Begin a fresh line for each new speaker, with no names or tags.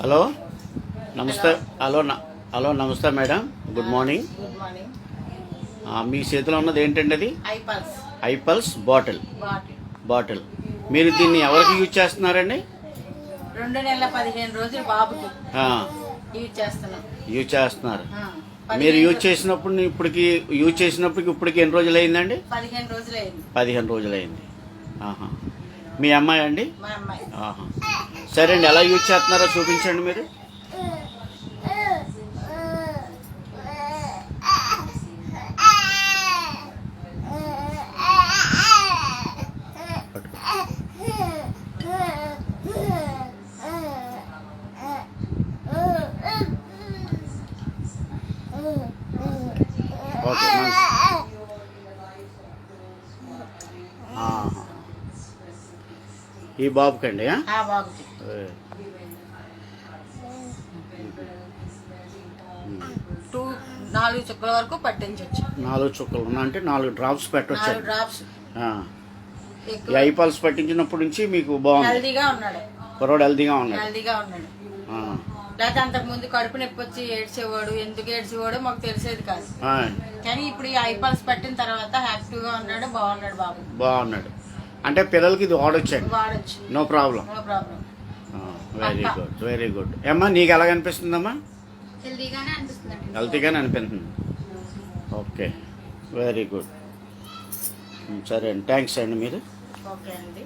Hello నమస్తే. Hello hello నమస్తే madam. Good morning.
Good morning.
ఆ, మీ చేతిలో ఉన్నది ఏంటండి అది?
ఐపల్స్
బాటిల్.
బాటిల్.
మీరు దీన్ని ఎవరికి యూజ్ చేస్తున్నారండి?
రెండు నెలల పదిహేను రోజులు బాబుకి యూజ్ చేస్తున్నాం.
యూజ్ చేస్తున్నారు. మీరు యూజ్ చేసినప్పుడు ఇప్పటికి యూజ్ చేసినప్పటికి ఇప్పటికి ఎన్ని రోజులు అయిందండి
పదిహేను రోజులు అయింది
పదిహేను రోజులు అయింది ఆహా. మీ అమ్మాయి అండి?
మా అమ్మాయి.
ఆహా. సరే అండి ఎలా యూజ్ చేస్తున్నారో చూపించండి మీరు. ఓకే మంచి ఆహా. ఈ బాబుకండి.
టూ నాలుగు చుక్కల వరకు పట్టించవచ్చు
నాలుగు చుక్కలు ఉన్నా అంటే నాలుగు డ్రాప్స్ పెట్టొచ్చు
నాలుగు డ్రాప్స్.
ఈ ఐపాల్స్ పట్టించినప్పటి నుంచి మీకు బాగుంది.
హెల్దీగా ఉన్నాడు.
కుర్రోడు హెల్తీగా ఉన్నాడు.
హెల్దీగా ఉన్నాడు. లేకపోతే అంతకు ముందు కడుపు నొప్పి వచ్చి ఏడ్చేవాడు ఎందుకు ఏడ్చేవాడో మాకు తెలిసేది కాదు. కానీ ఇప్పుడు ఈ ఐపల్స్ పట్టిన తర్వాత హ్యాపీగా ఉన్నాడు బాగున్నాడు బాబు.
బాగున్నాడు. అంటే పిల్లలకి ఇది వాడొచ్చండి.
వాడచ్చు
no problem
no problem
very good very good ఏమ్మా నీకు ఎలాగ అనిపిస్తుందమ్మా?
అనిపిస్తుందండి.
హెల్తీగానే అనిపిస్తుంది. ఓకే వెరీ గుడ్ సరే అండి. థ్యాంక్స్ అండి మీరు.
ఓకే అండి.